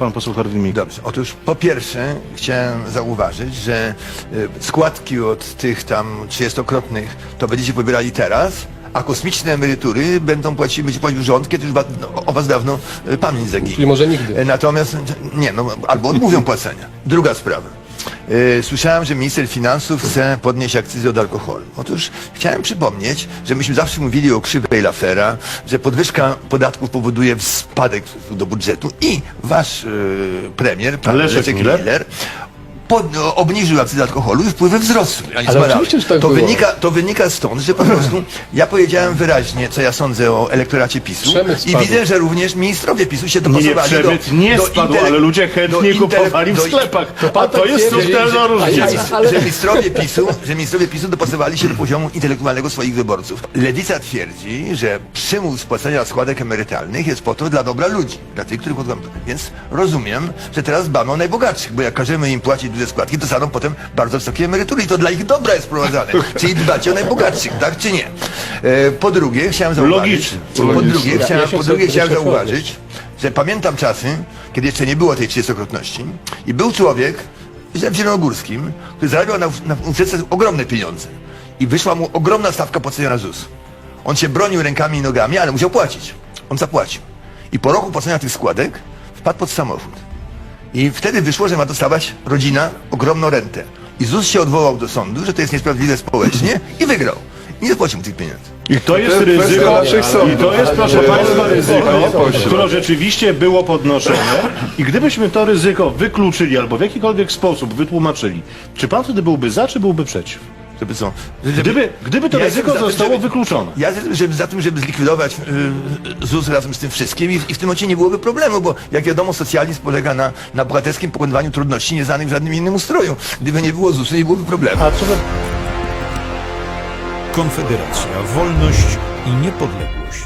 Pan poseł Korwin-Mikke. Dobrze, otóż po pierwsze chciałem zauważyć, że y, składki od tych tam trzydziestokrotnych to będziecie pobierali teraz, a kosmiczne emerytury będą płacić, będzie płacił rząd, kiedy już no, o was dawno y, pamięć zaginie. Czyli może nigdy. E, Natomiast, nie, no albo odmówią płacenia. Druga sprawa. E, Słyszałem, że minister finansów chce podnieść akcyzę od alkoholu. Otóż chciałem przypomnieć, że myśmy zawsze mówili o krzywej Lafera, że podwyżka podatków powoduje spadek do budżetu i wasz e, premier, pan Leszek Leszek Miller? Pod, no, obniżył akcyzę alkoholu i wpływy wzrosły. a nie Ale spadały. oczywiście, że tak to, było. wynika, to wynika stąd, że po prostu ja powiedziałem wyraźnie, co ja sądzę o elektoracie PiSu Przemysł i spadł. widzę, że również ministrowie PiSu się Nie, dopasowali przemyt do, nie do spadł, ale ludzie chętnie do kupowali w do- sklepach. A to jest subtelna że- różnica. ale- że ministrowie PiSu, że ministrowie PiSu dopasowali się do poziomu intelektualnego swoich wyborców. Lewica twierdzi, że przymus płacenia składek emerytalnych jest po to dla dobra ludzi, dla tych, których podłam. Więc rozumiem, że teraz dbamy o najbogatszych, bo jak każemy im płacić duże składki, dostaną potem bardzo wysokie emerytury i to dla ich dobra jest wprowadzane. Czyli dbacie o najbogatszych, tak czy nie? E, Po drugie, chciałem zauważyć, po drugie, Ja- chciałem, ja się po drugie chcę chciałem zauważyć, że pamiętam czasy, kiedy jeszcze nie było tej trzydziestokrotności i był człowiek w Zielonogórskim, który zarabiał na, na ogromne pieniądze i wyszła mu ogromna stawka płacenia na ZUS. On się bronił rękami i nogami, ale musiał płacić. On zapłacił. I po roku płacenia tych składek wpadł pod samochód. I wtedy wyszło, że ma dostawać rodzina ogromną rentę. I ZUS się odwołał do sądu, że to jest niesprawiedliwe społecznie i wygrał. I nie zapłacił mu tych pieniędzy. I to jest ryzyko, i to jest, proszę Państwa, ryzyko, które rzeczywiście było podnoszone. I gdybyśmy to ryzyko wykluczyli albo w jakikolwiek sposób wytłumaczyli, czy Pan wtedy byłby za, czy byłby przeciw? Żeby co? Żeby, Gdyby, gdyby to Ja ryzyko jestem za tym, zostało żeby- wykluczone. Ja jestem żeby, za tym, żeby zlikwidować y, ZUS razem z tym wszystkim i, w- i w tym momencie nie byłoby problemu, bo jak wiadomo socjalizm polega na, na bohaterskim pokonywaniu trudności nieznanych w żadnym innym ustroju. Gdyby nie było ZUS-u, nie byłoby problemu. A co do Konfederacja, wolność i niepodległość.